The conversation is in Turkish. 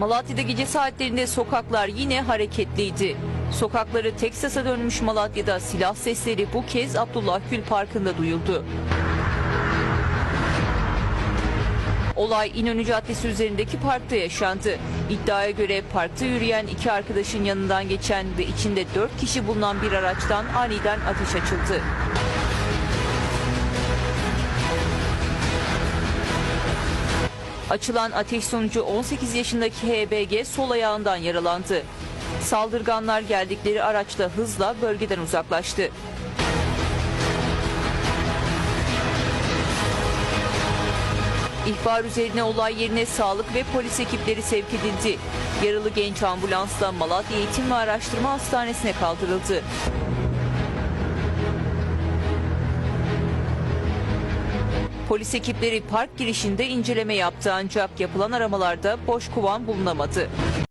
Malatya'da gece saatlerinde sokaklar yine hareketliydi. Sokakları Teksas'a dönmüş Malatya'da silah sesleri bu kez Abdullah Gül Parkı'nda duyuldu. Olay İnönü Caddesi üzerindeki parkta yaşandı. İddiaya göre parkta yürüyen iki arkadaşın yanından geçen ve içinde dört kişi bulunan bir araçtan aniden ateş açıldı. Açılan ateş sonucu 18 yaşındaki HBG sol ayağından yaralandı. Saldırganlar geldikleri araçla hızla bölgeden uzaklaştı. İhbar üzerine olay yerine sağlık ve polis ekipleri sevk edildi. Yaralı genç ambulansla Malatya Eğitim ve Araştırma Hastanesi'ne kaldırıldı. Polis ekipleri park girişinde inceleme yaptı ancak yapılan aramalarda boş kovan bulunamadı.